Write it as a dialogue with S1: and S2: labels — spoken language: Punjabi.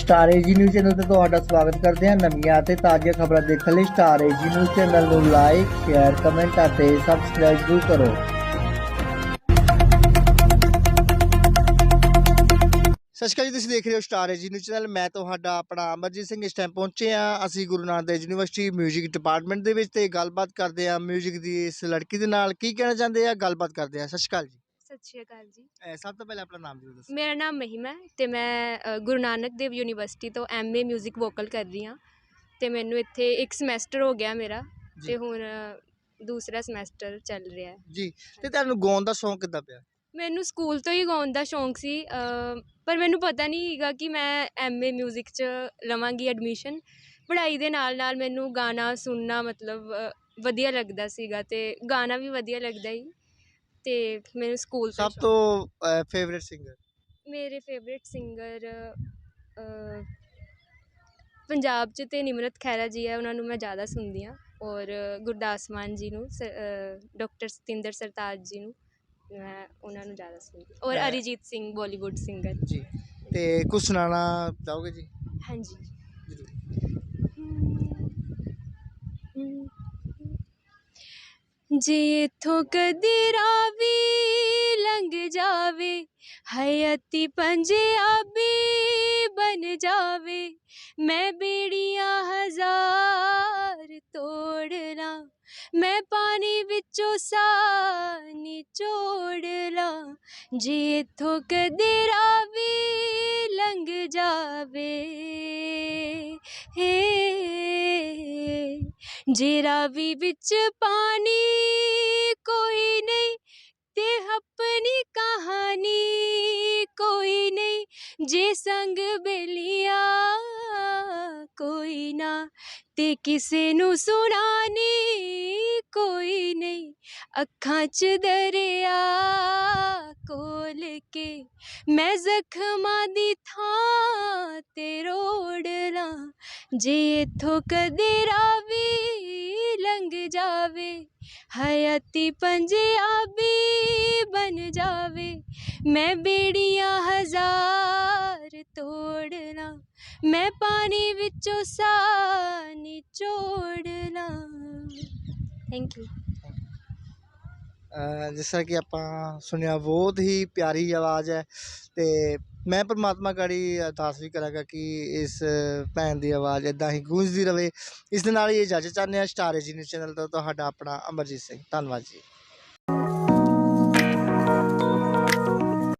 S1: ਸਟਾਰ ਏਜੀ ਨਿਊਜ਼ ਚੈਨਲ ਤੇ ਤੁਹਾਡਾ ਸਵਾਗਤ ਕਰਦੇ ਹਾਂ ਨਵੀਆਂ ਅਤੇ ਤਾਜ਼ੀਆਂ ਖਬਰਾਂ ਦੇਖਣ ਲਈ ਸਟਾਰ ਏਜੀ ਨਿਊਜ਼ ਚੈਨਲ ਨੂੰ ਲਾਈਕ ਸ਼ੇਅਰ ਕਮੈਂਟ ਅਤੇ ਸਬਸਕ੍ਰਾਈਬ ਜ਼ਰੂਰ ਕਰੋ ਸਤਿ ਸ਼੍ਰੀ ਅਕਾਲ ਜੀ ਤੁਸੀਂ ਦੇਖ ਰਹੇ ਹੋ ਸਟਾਰ ਏਜੀ ਨਿਊਜ਼ ਚੈਨਲ ਮੈਂ ਤੁਹਾਡਾ ਆਪਣਾ ਅਮਰਜੀਤ ਸਿੰਘ ਇਸ ਟਾਈਮ ਪਹੁੰਚੇ ਆ ਅਸੀਂ ਗੁਰੂ ਨਾਨਕ ਦੇਵ ਯੂਨੀਵਰਸਿਟੀ 뮤직 ਡਿਪਾਰਟਮੈਂਟ ਦੇ ਵਿੱਚ ਤੇ ਗੱਲਬਾਤ ਕਰਦੇ ਆ 뮤직 ਦੀ ਇਸ ਲੜਕੀ ਦੇ ਨਾਲ ਕੀ ਕਹਿਣਾ ਚਾਹੁੰਦੇ ਆ ਗੱਲਬਾਤ ਕਰਦੇ ਆ ਸਤਿ ਸ਼੍ਰੀ ਅਕਾਲ ਜੀ
S2: ਸਤਿ ਸ਼੍ਰੀ ਅਕਾਲ ਜੀ
S1: ਅਹ ਸਭ ਤੋਂ ਪਹਿਲਾਂ ਆਪਣਾ ਨਾਮ ਜ਼ਰੂਰ ਦੱਸੋ
S2: ਮੇਰਾ ਨਾਮ ਮਹਿਮਾ ਹੈ ਤੇ ਮੈਂ ਅ, ਗੁਰੂ ਨਾਨਕ ਦੇਵ ਯੂਨੀਵਰਸਿਟੀ ਤੋਂ ਐਮਏ 뮤직 ਵੋਕਲ ਕਰ ਰਹੀ ਹਾਂ ਤੇ ਮੈਨੂੰ ਇੱਥੇ ਇੱਕ ਸਮੈਸਟਰ ਹੋ ਗਿਆ ਮੇਰਾ
S1: ਜੀ।
S2: ਤੇ ਹੁਣ ਅ, ਦੂਸਰਾ ਸਮੈਸਟਰ ਚੱਲ ਰਿਹਾ ਹੈ
S1: ਜੀ ਤੇ ਤੁਹਾਨੂੰ ਗਾਉਣ ਦਾ ਸ਼ੌਂਕ ਕਿੱਦਾਂ ਪਿਆ
S2: ਮੈਨੂੰ ਸਕੂਲ ਤੋਂ ਹੀ ਗਾਉਣ ਦਾ ਸ਼ੌਂਕ ਸੀ ਅ, ਪਰ ਮੈਨੂੰ ਪਤਾ ਨਹੀਂ ਸੀਗਾ ਕਿ ਮੈਂ ਐਮਏ 뮤직 'ਚ ਲਵਾਂਗੀ ਐਡਮਿਸ਼ਨ ਪੜ੍ਹਾਈ ਦੇ ਨਾਲ ਨਾਲ ਮੈਨੂੰ ਗਾਣਾ ਸੁਣਨਾ ਮਤਲਬ ਅ, ਵਧੀਆ ਲੱਗਦਾ ਸੀਗਾ ਤੇ ਗਾਣਾ ਵੀ ਵਧੀਆ ਲੱਗਦਾ ਹੀ ਤੇ ਮੈਨੂੰ ਸਕੂਲ ਤੋਂ
S1: ਸਭ ਤੋਂ ਫੇਵਰਿਟ ਸਿੰਗਰ
S2: ਮੇਰੇ ਫੇਵਰਿਟ ਸਿੰਗਰ ਪੰਜਾਬ 'ਚ ਤੇ ਨਿਮਰਤ ਖਹਿਰਾ ਜੀ ਹੈ ਉਹਨਾਂ ਨੂੰ ਮੈਂ ਜ਼ਿਆਦਾ ਸੁਣਦੀ ਹਾਂ। ਔਰ ਗੁਰਦਾਸ ਮਾਨ ਜੀ ਨੂੰ ਡਾਕਟਰ ਸਤਿੰਦਰ ਸਰਤਾਜ ਜੀ ਨੂੰ ਮੈਂ ਉਹਨਾਂ ਨੂੰ ਜ਼ਿਆਦਾ ਸੁਣਦੀ ਔਰ
S1: ਅ,
S2: ਅਰੀਜੀਤ ਸਿੰਘ ਬਾਲੀਵੁੱਡ ਸਿੰਗਰ
S1: ਜੀ ਤੇ ਕੁਝ ਸੁਣਾਉਣਾ ਚਾਹੋਗੇ ਜੀ?
S2: ਹਾਂਜੀ
S1: ਜ਼ਰੂਰ
S2: ਜੇ ਇਥੋਂ ਕਦੀ ਰਾਵੀ ਲੰਘ ਜਾਵੇ, ਹਯਤੀ ਪੰਜਾਬੀ ਬਣ ਜਾਵੇ, ਮੈਂ ਬੇੜੀਆਂ ਹਜ਼ਾਰ ਤੋੜ ਲਾਂ ਮੈਂ ਪਾਣੀ ਵਿੱਚੋਂ ਸਾਹ ਨਿਚੋੜ ਜੇ ਇਥੋਂ ਕਦੀ ਰਾਵੀ ਲੰਘ ਜਾਵੇ, ਹੇ ਜੇਰਾ ਵੀ ਵਿੱਚ ਪਾਣੀ ਕੋਈ ਨਹੀਂ ਤੇ ਆਪਣੀ ਕਹਾਣੀ ਕੋਈ ਨਹੀਂ। ਜੇ ਸੰਗ ਬੇਲੀਆਂ ਕੋਈ ਨਾ ਤੇ ਕਿਸੇ ਨੂੰ ਸੁਣਾਣੀ ਕੋਈ ਨਹੀਂ। ਅੱਖਾਂ 'ਚ ਦਰਿਆ ਕੋਲ ਕੇ ਮੈਂ ਜ਼ਖਮਾਂ ਦੀ ਥਾਂ ਤੇ ਰੋੜ ਲਾਂ ਜੇ ਇਥੋਂ ਕਦੇ ਰਾਵੀ ਲੰਘ ਜਾਵੇ ਹਯਾਤੀ ਪੰਜਾਬੀ ਬਣ ਜਾਵੇ ਮੈਂ ਬੇੜੀਆਂ ਹਜ਼ਾਰ ਤੋੜ ਲਾਂ ਮੈਂ ਪਾਣੀ ਵਿੱਚੋਂ ਸਾਹ ਨਿਚੋੜ ਲਾਂ ਥੈਂਕ ਯੂ
S1: ਜਿਸ ਤਰ੍ਹਾਂ ਕਿ ਆਪਾਂ ਸੁਣਿਆ ਬਹੁਤ ਹੀ ਪਿਆਰੀ ਆਵਾਜ਼ ਹੈ ਅਤੇ ਮੈਂ ਪਰਮਾਤਮਾ ਗਾੜੀ ਅਰਦਾਸ ਵੀ ਕਰਾਂਗਾ ਕਿ ਇਸ ਭੈਣ ਦੀ ਆਵਾਜ਼ ਇੱਦਾਂ ਹੀ ਗੂੰਜਦੀ ਰਹੇ ਇਸ ਦੇ ਨਾਲ ਹੀ ਇਜਾਜ਼ਤ ਚਾਹੁੰਦੇ ਹਾਂ ਸਟਾਰ ਜੀ ਨਿਊਜ਼ ਚੈਨਲ ਤੋਂ ਤੁਹਾਡਾ ਆਪਣਾ ਅਮਰਜੀਤ ਸਿੰਘ। ਧੰਨਵਾਦ ਜੀ।